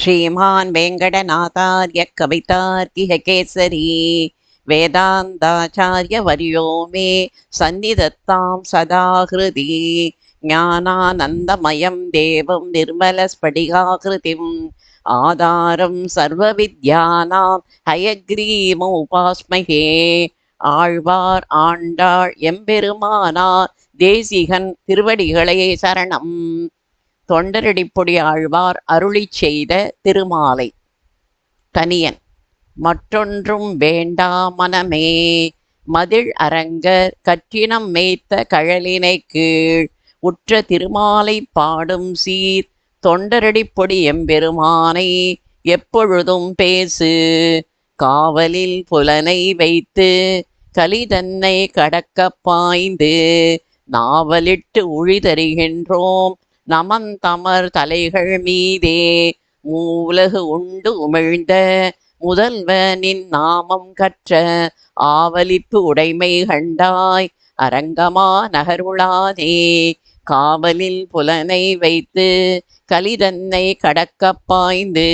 श्रीमान् वेङ्कटनाथार्य कवितार्किहकेसरी वेदान्ताचार्यवर्यो मे सन्निधत्तां सदा हृदि ज्ञानानन्दमयं देवं निर्मलस्फटिकाकृतिम् आधारं सर्वविद्यानां हयग्रीवमुपास्महे ஆழ்வார் ஆண்டாள் எம்பெருமானார் தேசிகன் திருவடிகளே சரணம் தொண்டரடிப்பொடி ஆழ்வார் அருளி செய்த திருமாலை. தனியன். மற்றொன்றும் வேண்டா மனமே. மதில் அரங்கர் கற்றினம் மேய்த்த கழலினை கீழ் உற்ற திருமாலை பாடும் சீர் தொண்டரடிப்பொடி எம்பெருமானை எப்பொழுதும் பேசு. காவலில் புலனை வைத்து கலிதன்னை கடக்க பாய்ந்து நாவலிட்டு உழிதருகின்றோம் நமந்தமர் தலைகள் மீதே மூலகு உண்டு உமிழ்ந்த முதல்வனின் நாமம் கற்ற ஆவலிப்பு உடைமை கண்டாய். அரங்கமா நகருளாதே காவலில் புலனை வைத்து கலிதன்னை கடக்க பாய்ந்து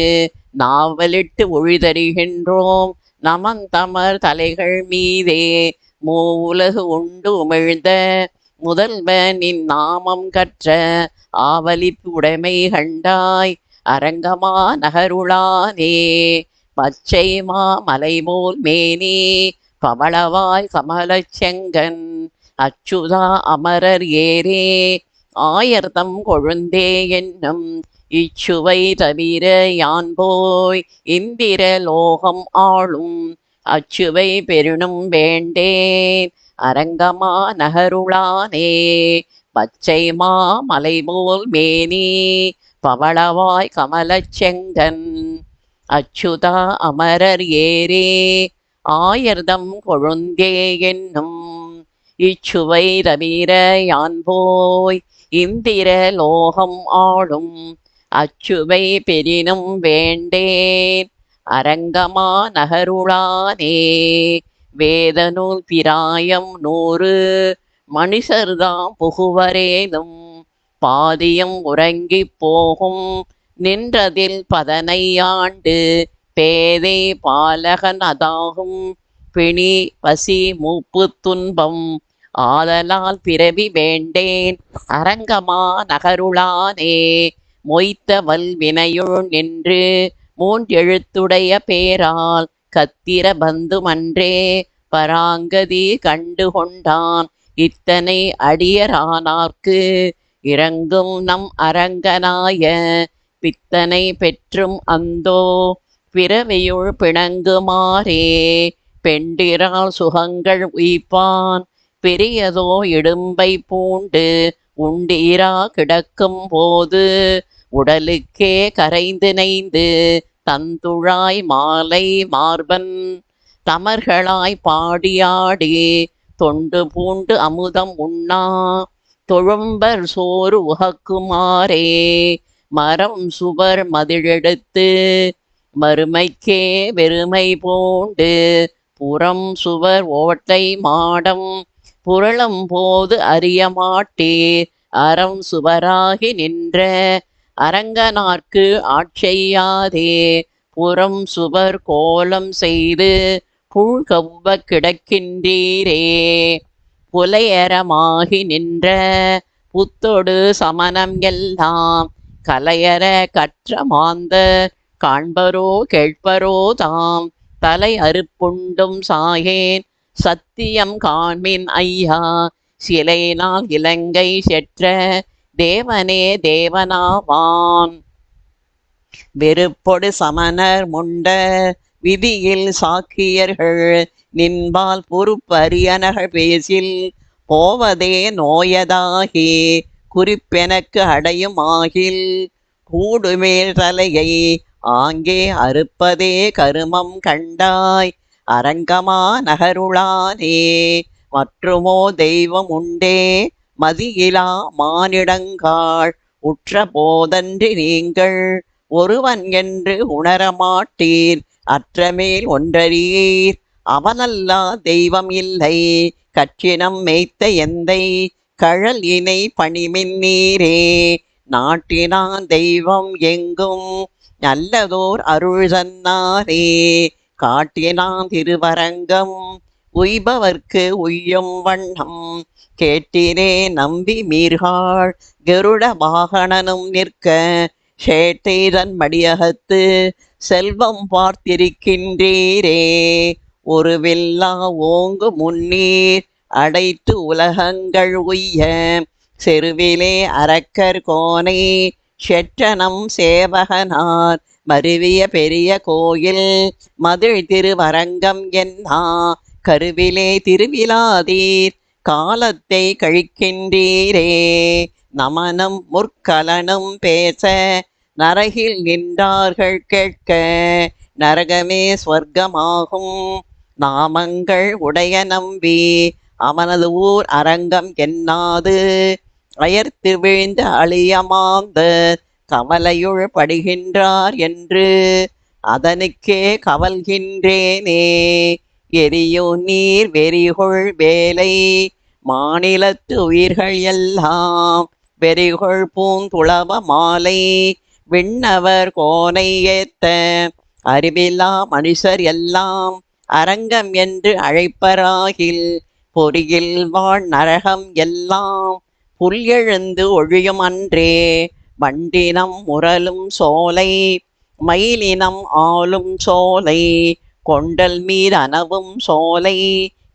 நாவலிட்டு ஒழிதருகின்றோம் நமந்தமர் தலைகள் மீதே மூலகு உண்டு உமிழ்ந்த முதல்வனின் நாமம் கற்ற ஆவலிப்பு உடைமை கண்டாய் அரங்கமா நகருளானே பச்சை மா மலைமோல் மேனே பவளவாய் கமலச் செங்கன் அச்சுதா அமரர் ஏரே ஆயர்தம் கொழுந்தே என்னும் இச்சுவை தவிர யான் போய் இந்திர லோகம் ஆளும் அச்சுவை பெருணும் வேண்டேன். அரங்கமா நகருளானே பச்சை மா மலைபோல் மேனி பவளவாய் கமலச் செங்கன் அச்சுதா அமரர் ஏரே ஆயர்தம் கொழுந்தே என்னும் இச்சுவை ரவீர யான் போய் இந்திர லோகம் ஆளும் அச்சுவை பெரினும் வேண்டேன் அரங்கமா நகருளானே வேதநூல் பிராயம் நூறு. மனுஷர்தாம் புகுவரேனும் பாதியம் உறங்கிப் போகும். நின்றதில் பதனை ஆண்டு பேதை பாலகன் அதாகும். பிணி பசி மூப்பு துன்பம் ஆதலால் பிறவி வேண்டேன். அரங்கமா நகருளானே மொய்த்த வல்வினையுள் நின்று மூன்றெழுத்துடைய பேரால் கத்திர பந்துமன்றே பராங்கதி கண்டு கொண்டான் இத்தனை அடியரானார்க்கு இறங்கும் நம் அரங்கனாய பித்தனை பெற்றும் அந்தோ பிறவியுள் பிணங்குமாறே. பெண்டிரால் சுகங்கள் உயிப்பான். பெரியதோ இடும்பை பூண்டு உண்டீரா கிடக்கும் போது உடலுக்கே கரைந்து நைந்து தந்துழாய் மாலை மார்பன் தமர்களாய் பாடியாடி தொண்டு பூண்டு அமுதம் உண்ணா தொழும்பர் சோறு உகக்குமாரே மரம் சுவர் மதிழெடுத்து மறுமைக்கே வெறுமை பூண்டு புறம் சுவர் ஓட்டை மாடம் புரளும் போது அறியமாட்டே அறம் சுவராகி நின்ற அரங்கனார்க்கு ஆட்செய்யாதே. புறம் சுவர் கோலம் செய்து புழ்கவ்வ கிடக்கின்றீரே. புலையரமாகி நின்ற புத்தொடு சமணம் எல்லாம் கலையற கற்ற மாந்த காண்பரோ கேட்பரோ தாம். தலை அறுப்புண்டும் சாயேன் சத்தியம் காண்மின் ஐயா. சிலையினால் இலங்கை செற்ற தேவனே தேவனாவான். வெறுப்பொடு சமணர் முண்ட விதியில் சாக்கியர்கள் நின்பால் பொறுப்பரியனர்கள் பேசில் போவதே நோயதாகி குறிப்பெனக்கு அடையும் ஆகில் கூடுமேல் தலையை ஆங்கே அறுப்பதே கருமம் கண்டாய் அரங்கமா நகருளானே மற்றுமோ தெய்வம் உண்டே மதியிலா மானிடங்காள் உற்ற போதன்றி நீங்கள் ஒருவன் என்று உணரமாட்டீர். அற்றமேல் ஒன்றறியீர். அவனல்லா தெய்வம் இல்லை. கற்றினம் மேய்த்த எந்தை கழல் இணை பணிமின் நீரே. நாட்டினான் தெய்வம் எங்கும் நல்லதோர் அருள் தன்னாரே. காட்டினான் திருவரங்கம் உய்பவர்க்கு உய்யும் வண்ணம் கேட்டினே நம்பி மீர்காள் கருட வாகனனும் நிற்க சேட்டைதன் மடியகத்து செல்வம் பார்த்திருக்கின்றீரே. ஒரு வில்லா ஓங்கு முன்னீர் அடைத்து உலகங்கள் உய்ய செருவிலே அரக்கர் கோனை செற்றனம் சேவகனார் மருவிய பெரிய கோயில் மதுள் திருவரங்கம் என்னா கருவிலே திருவிழாதீர் காலத்தை கழிக்கின்றீரே. நமனம் முற்கலனும் பேச நரகில் நின்றார்கள் கேட்க நரகமே ஸ்வர்க்கமாகும். நாமங்கள் உடைய நம்பி அவனது ஊர் அரங்கம் என்னாது? அயர்த்து வீழ்ந்த அழியமாந்த கவலையுள் படுகின்றார் என்று அதனுக்கே கவல்கின்றேனே. எரியோ நீர் வெறிகொள் வேலை மாநிலத்து உயிர்கள் எல்லாம் வெறிகொள் பூந்துளவ மாலை. விண்ணவர் கோனை ஏத்த அறிவில்லா மனுஷர் எல்லாம் அரங்கம் என்று அழைப்பராகில் பொறியில் வாழ் நரகம் எல்லாம் புல் எழுந்து ஒழியும் அன்றே. வண்டினம் முரலும் சோலை மயிலினம் ஆளும் சோலை கொண்டல் மீதனவும் சோலை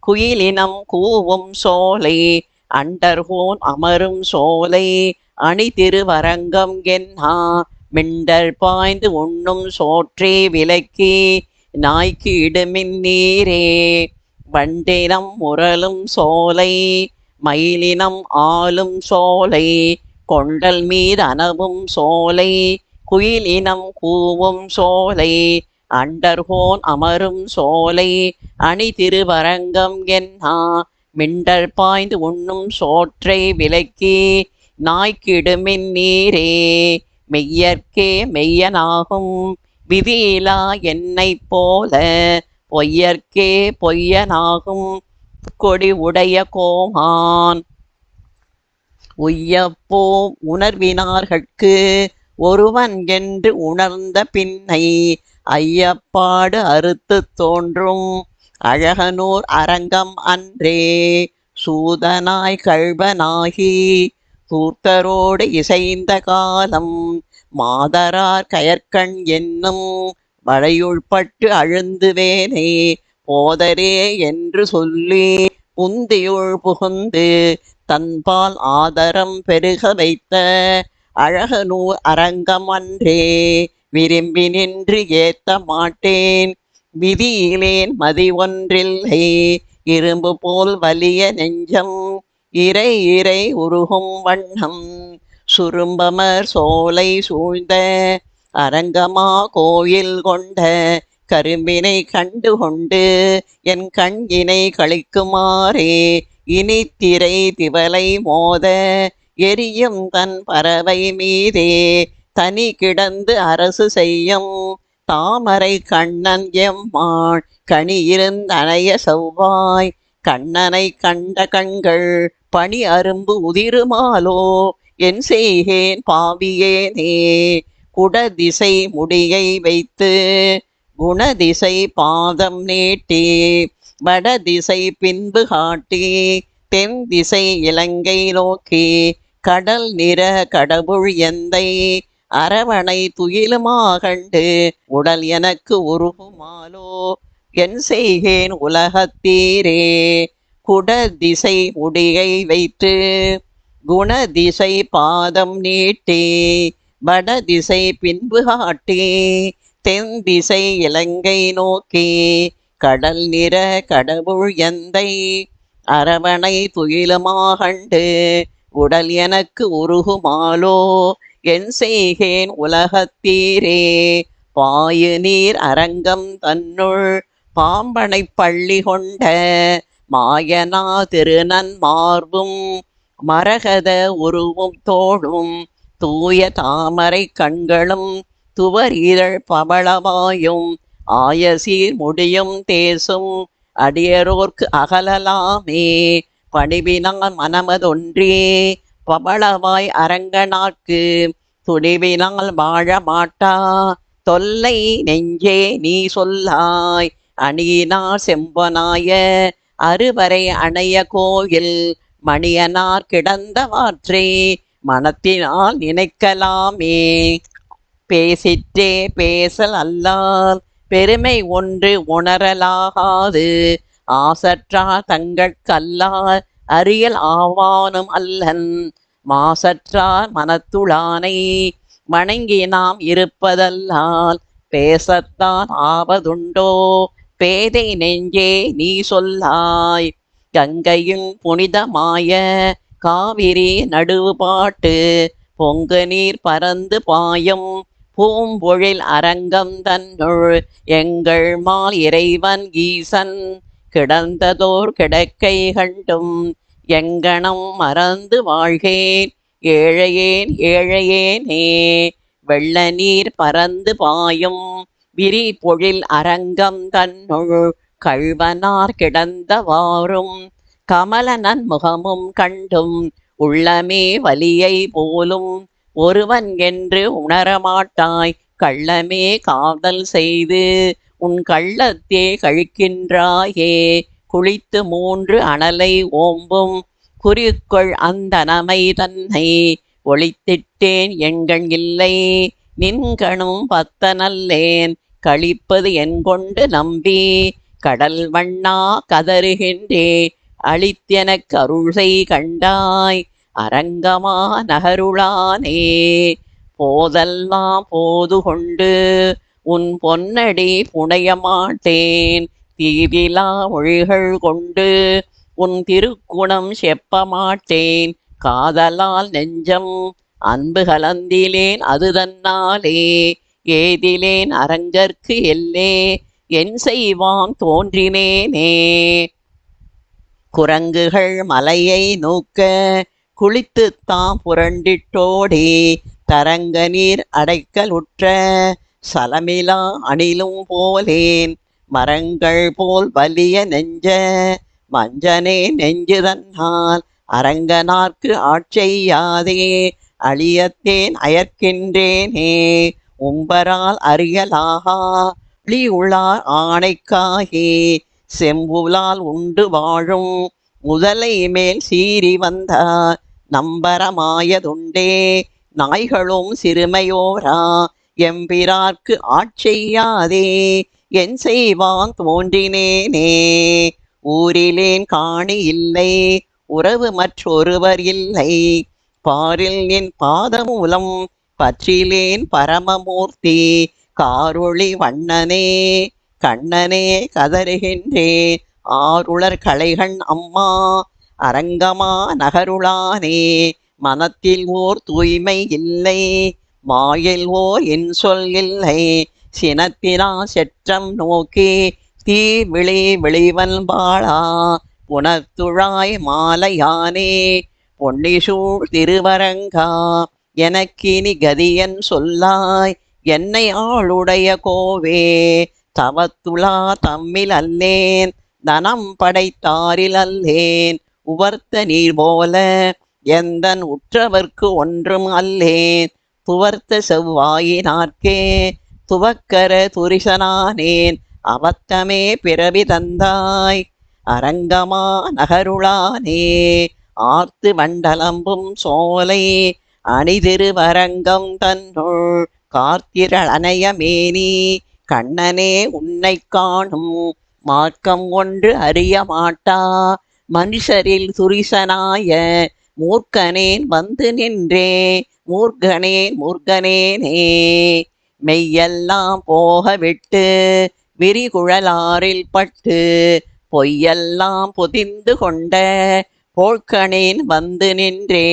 குயிலினம் கூவும் சோலை அண்டர்கோன் அமரும் சோலை அணி திருவரங்கம் என்னா மிண்டல் பாய்ந்து உண்ணும் சோற்றே விலக்கி நாய்க்கு இடுமின் நீரே வண்டினம் முரலும் சோலை மயிலினம் ஆளும் சோலை கொண்டல் மீதனவும் சோலை குயிலினம் கூவும் சோலை அண்டர்கோன் அமரும் சோலை அணி திருவரங்கம் என்னா. மிண்டல் பாய்ந்து உண்ணும் சோற்றை விலக்கி நாய்க்கிடுமின் நீரே மெய்யற்கே மெய்யனாகும் விதியிலா என்னைப் போல. பொய்யற்கே பொய்யனாகும் கொடி உடைய கோமான். உய்யப்போ உணர்வினார்கட்கு ஒருவன் என்று உணர்ந்த பின்னை ஐயப்பாடு அறுத்து தோன்றும் அழகனூர் அரங்கம் அன்றே. சூதனாய் கழ்வனாகி தூர்த்தரோடு இசைந்த காலம் மாதரார் கயற்கண் என்னும் வளையுள்பட்டு அழுந்துவேனே போதரே என்று சொல்லி புந்தியுள் புகுந்து தன்பால் ஆதரம் பெருக வைத்த அழகனூர் அரங்கம் அன்றே. விரும்பி நின்று ஏத்த மாட்டேன். விதியிலேன் மதி ஒன்றில்லை. இரும்பு போல் வலிய நெஞ்சம். இறை இறை உருகும் வண்ணம். சுரும்பமர் சோலை சூழ்ந்த அரங்கமா கோயில் கொண்ட கரும்பினை கண்டு கொண்டு என் கண்கினை கழிக்குமாறே. இனி திரை திவலை மோத எரியும் தன் பறவை மீதே. தனி கிடந்து அரசு செய்யும் தாமரை கண்ணன் எம்மாள் கனியிருந்தனைய செவ்வாய். கண்ணனை கண்ட கண்கள் பனி அரும்பு உதிருமாலோ? என் செய்கேன் பாவியேனே குடதிசை முடியை வைத்து குணதிசை பாதம் நீட்டி வடதிசை பின்பு காட்டி தென் திசை இலங்கை நோக்கி. கடல் நிற கடவுள் எந்தை அரவணை துயிலுமாகண்டு உடல் எனக்கு உருகுமாலோ? என் செய்கேன் உலகத்தீரே குடதிசை முடியை வைத்து குணதிசை பாதம் நீட்டி வடதிசை பின்பு காட்டி தென் திசை இலங்கை நோக்கி கடல் நிற கடவுள் எந்தை? அரவணை துயிலுமாகண்டு உடல் எனக்கு உருகுமாலோ? என் செய்கேன் உலகத்தீரே. பாயு நீர் அரங்கம் தன்னுள் பாம்பனை பள்ளி கொண்ட மாயனா திருநன் மார்பும் மரகத உருவும் தோளும் தூய தாமரை கண்களும் துவர் இதழ் பவளவாயும் ஆயசீர் முடியும் தேசும் அடியரோர்க்கு அகலலாமே. பணிவினால் மனமதொன்றே. பவளவாய் அரங்கனாக்கு துணிவினால் வாழ மாட்டா. தொல்லை நெஞ்சே நீ சொல்லாய். அணியினார் செம்பனாய அறுவரை அணைய கோயில். மணியனார் கிடந்தவாற்றே மனத்தினால் நினைக்கலாமே. பேசிற்றே பேசல் அல்லால் பெருமை ஒன்று உணரலாகாது. ஆசற்றார் தங்கட்கல்லார் அறியல் ஆவானும் அல்லன். மாசற்றார் மனத்துளானை வணங்கி நாம் இருப்பதல்லால் பேசத்தான் ஆவதுண்டோ? பேதை நெஞ்சே நீ சொல்லாய். கங்கையும் புனிதமாய காவிரி நடுவுபாட்டு பொங்கு நீர் பறந்து பாயும் பூம்பொழில் அரங்கம் தன்னுள். எங்கள் மால் இறைவன் ஈசன் கிடந்ததோர் கிடக்கை கண்டும் எங்கனம் மறந்து வாழ்கேன். ஏழையேன் ஏழையேனே வெள்ள நீர் பறந்து பாயும் விரி பொழில் அரங்கம் தன்னுள் கழ்வனார் கிடந்தவாறும் கமலனன் முகமும் கண்டும் உள்ளமே வலியை போலும். ஒருவன் என்று உணரமாட்டாய் கள்ளமே காதல் செய்து உன் கள்ளத்தே கழிக்கின்றாயே. குளித்து மூன்று அனலை ஓம்பும். குறிக்கொள் அந்தனமை தன்னை. ஒளித்திட்டேன் எங்கள் இல்லை. நின்கணும் பத்தனல்லேன். கழிப்பது என் கொண்டு நம்பி. கடல் வண்ணா கதறுகின்றே. அளித்தெனக் அருள்சை கண்டாய். அரங்கமா நகருளானே. போதெல்லாம் போது கொண்டு உன் பொன்னடி புனைய மாட்டேன் தீவிலா மொழிகள் கொண்டு உன் திருக்குணம் செப்ப மாட்டேன் காதலால் நெஞ்சம் அன்பு கலந்திலேன் அது தன்னாலே. ஏதிலேன் அரங்கற்கு எல்லே. என் செய்வான் தோன்றினேனே. குரங்குகள் மலையை நோக்க குளித்துத்தாம் புரண்டிட்டோடி. தரங்க நீர் அடைக்கலுற்ற சலமிலா அணிலும் போலேன். மரங்கள் போல் வலிய நெஞ்ச மஞ்சனே நெஞ்சு தன்னால் அரங்கனார்க்கு ஆட்செய்யாதே அழியத்தேன் அயர்க்கின்றேனே உம்பரால் அறியலாகா பிளி உளார் ஆணைக்காகே. செம்புலால் உண்டு வாழும் முதலை மேல் சீறி வந்தார். நம்பரமாயதுண்டே நாய்களும் சிறுமையோரா. எம்பிரார்க்கு ஆட்செய்யாதே என் செய்வான் தோன்றினேனே. ஊரிலேன் காணி இல்லை உறவு மற்றொருவர் இல்லை. பாரில் என் பாதமூலம் பற்றிலேன் பரமமூர்த்தி. காரொளி வண்ணனே கண்ணனே கதறுகின்றேன் ஆருளர் கலைகண் அம்மா அரங்கமா நகருளானே. மனத்தில் ஓர் தூய்மை இல்லை மாயில் ஓ என் சொல் இல்லை. சினத்தினா செற்றம் நோக்கி தீ விழி விழிவன் பாழா புனத்துழாய் மாலையானே பொன்னிசூழ் திருவரங்கா. எனக்கினி கதியன் சொல்லாய் என்னை ஆளுடைய கோவே. தவத்துலா தம்மில் அல்லேன் தனம் படைத்தாரில் அல்லேன். உவர்த்த நீர் போல எந்தன் உற்றவர்க்கு ஒன்றும் அல்லேன். துவர்த்த செவ்வாயினார்க்கே துவக்கர துரிசனானேன் அவத்தமே பிறவி தந்தாய். அரங்கமா நகருளானே ஆர்த்து மண்டலம்பும் சோலை அணிதிருவரங்கம் தன்னுள் கார்த்திரள் கண்ணனே உன்னை காணும் மார்க்கம் ஒன்று அறிய மாட்டா. மனுஷரில் துரிசனாய மூர்க்கனேன் வந்து நின்றே மூர்கனே மூர்கனேனே மெய்யெல்லாம் போக விட்டு விரிகுழலாரில் பட்டு பொய்யெல்லாம் புதிந்து கொண்ட போழ்கனேன் வந்து நின்றே.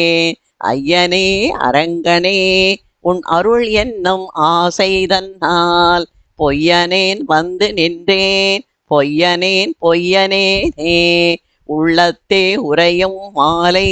ஐயனே அரங்கனே உன் அருள் என்னும் ஆசை தன்னால் பொய்யனேன் வந்து நின்றேன். பொய்யனேன் பொய்யனேனே உள்ளத்தே உரையும் மாலை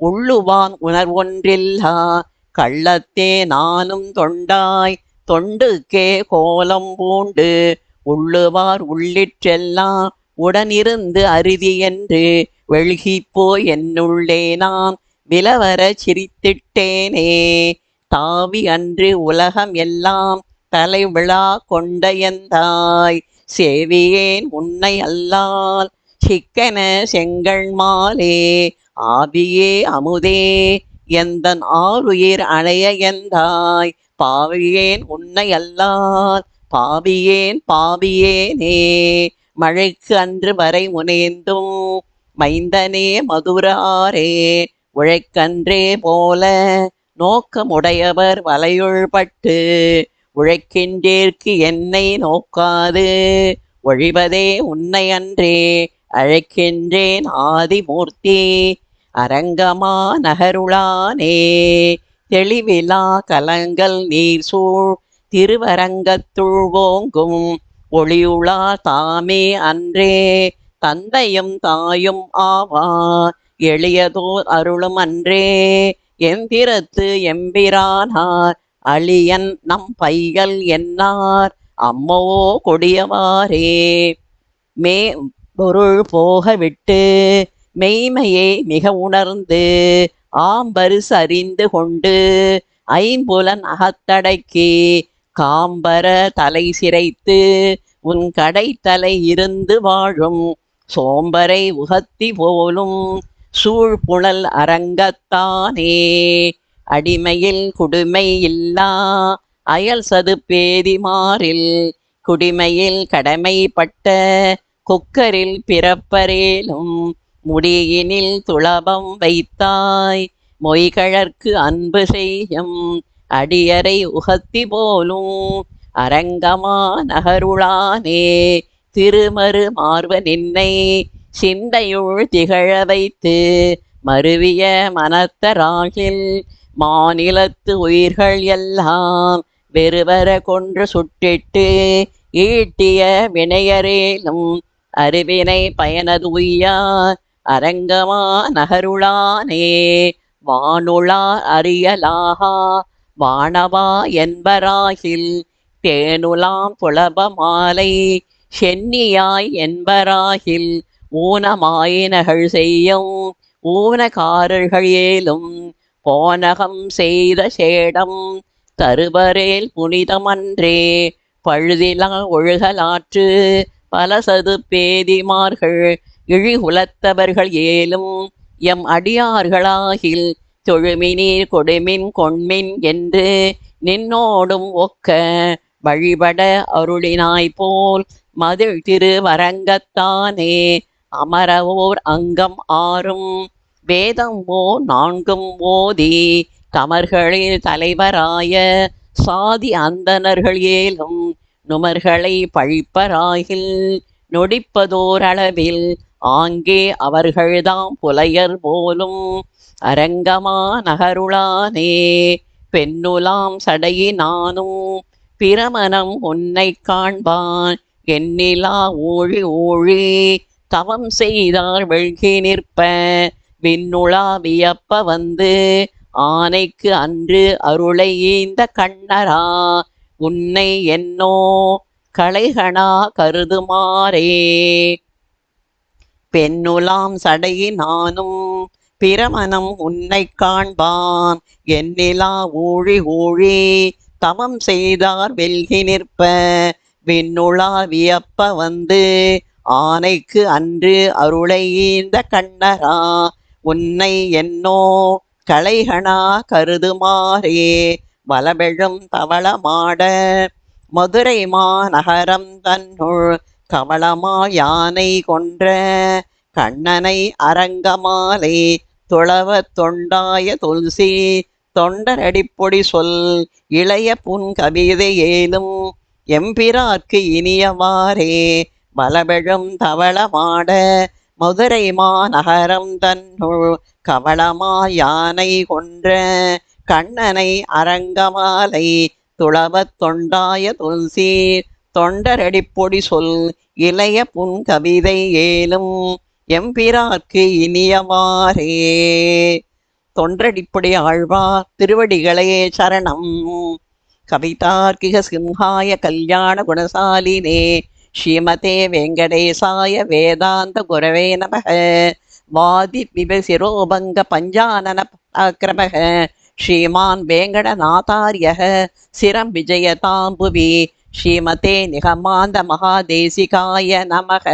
உள்ளுவான் உணர்வொன்றில்லா கள்ளத்தே நானும் தொண்டாய் தொண்டுக்கே கோலம் பூண்டு உள்ளுவார் உள்ளிற்றெல்லாம் உடனிருந்து அருதி என்று வெள்கிப்போ என்னுள்ளே நான் விலவர சிரித்திட்டேனே. தாவி அன்று உலகம் எல்லாம் தலை விழா கொண்ட எந்தாய் சேவியேன் உன்னை அல்லால் சிக்கன செங்கல் மாலே ஆவியே அமுதே எந்தன் ஆறுயிர் அணைய எந்தாய்? பாவியேன் உன்னை அல்லால் பாவியேன் பாவியேனே மழைக்கு அன்று வரை முனேந்தும் மைந்தனே மதுராரே. உழைக்கன்றே போல நோக்கமுடையவர் வலையுள்பட்டு உழைக்கின்றேற்கு என்னை நோக்காது. ஒழிவதே உன்னை அன்றே அழைக்கின்றேன் ஆதிமூர்த்தி. அரங்கமா நகருளானே. தெளிவிலா கலங்கள் நீர் சூழ் திருவரங்கத்துள் ஓங்கும் ஒளியுளா தாமே அன்றே. தந்தையும் தாயும் ஆவா எளியதோர் அருளும் அன்றே. எந்திரத்து எம்பிரானார் அழியன் நம் பைகள் என்னார் அம்மவோ கொடியவாரே மே பொருள் போக விட்டு மெய்மையை மிக உணர்ந்து ஆம்பரிசு அறிந்து கொண்டு ஐம்புலன் அகத்தடைக்கு காம்பர தலை சிரைத்து உன் கடைத்தலை இருந்து வாழும் சோம்பரை உகத்தி போலும் சூழ்புழல் அரங்கத்தானே. அடிமையில் குடுமை இல்லா அயல் சது பேதிமாறில் குடிமையில் கடமைப்பட்ட கொக்கரில் பிறப்பரேலும் முடியினில் துளபம் வைத்தாய். மொய்கழற்கு அன்பு செய்யும் அடியரை உகத்தி போலும் அரங்கமா நகருளானே. திருமறு மார்வ நின்னை சிந்தையுள் திகழ வைத்து மருவிய மனத்தராகில் மாநிலத்து உயிர்கள் எல்லாம் வெறுவர கொன்று சுட்டிட்டு ஈட்டிய வினையரேலும் அருவினை பயனது உய்யார் அரங்கமா நகருளானே வானுளா அறியலாகா வானவா என்பராகில் தேனுலாம் புலப மாலை சென்னியாய் என்பராகில் ஊனமாயினகள் செய்யும் ஊனக்காரர்கள் ஏலும் போனகம் செய்த சேடம் தருவரேல் புனிதமன்றே பழுதிலா ஒழுகலாற்று பலசது பேதிமார்கள் இழிகுலத்தவர்கள் ஏலும் எம் அடியார்களாகில் தொழுமினீர் கொடுமின் கொண்மின் என்று நின்னோடும் ஒக்க வழிபட அருளினாய் போல் மதில் திருவரங்கத்தானே. அமரவோர் அங்கம் ஆறும் வேதம் ஓ நான்கும் ஓதி தமர்களில் தலைவராய சாதி அந்தனர்கள் ஏலும் நுமர்களை பழிப்பராகில் நொடிப்பதோரளவில் ஆங்கே அவர்கள்தாம் புலையர் போலும். அரங்கமா நகருளானே பெண்ணுலாம் சடையினானும் பிரமணம் உன்னை காண்பான் எண்ணிலா ஊழி ஊழி. தவம் செய்தார் வெழ்கி நிற்ப விண்ணுளா வியப்ப வந்து. ஆனைக்கு அன்று அருளை ஈந்த கண்ணரா உன்னை என்னோ களைகணா கருதுமாறே. பெண்ணுலாம் சடையினானும் பிரமணம் உன்னை காண்பான். என்னிலா ஊழி ஊழி தவம் செய்தார் வெல்கி நிற்ப. விண்ணுளா வியப்ப வந்து ஆனைக்கு அன்று அருளை ஈந்த கண்ணரா. உன்னை என்னோ களைகணா கருதுமாறே. வலபெழும் தவளமாட மதுரை மாநகரம் தன்னுள் கவளமா யானை கொன்ற கண்ணனை அரங்கமாலை துளவ தொண்டாய துல்சி தொண்டரடிப்பொடி சொல் இளைய புன் கவிதை ஏலும் எம்பிரார்க்கு இனியவாறே பலபெழும் தவளமாட மதுரை மாநகரம் தன்னுள் கவளமா யானை கொன்ற கண்ணனை அரங்கமாலை துளவத் தொண்டாய துல்சி தொண்டரடிப்பொடி சொல் இளைய புன் கவிதை ஏலும் எம்பிரார்க்கு இனியவாரே தொன்றடிப்பொடி ஆழ்வார் திருவடிகளையே சரணம். கவிதார்க்கிக சிம்ஹாய கல்யாண குணசாலினே. ஸ்ரீமதே வெங்கடேசாய வேதாந்த குரவே நமக. வாதி விவசிரோபங்க பஞ்சானன பராக்கிரமக. ஸ்ரீமான் வேங்கடநாதாரிய சிரம் விஜயதாம்புவி ஸ்ரீமதே நிகமாந்த மகாதேசிகாய நமக.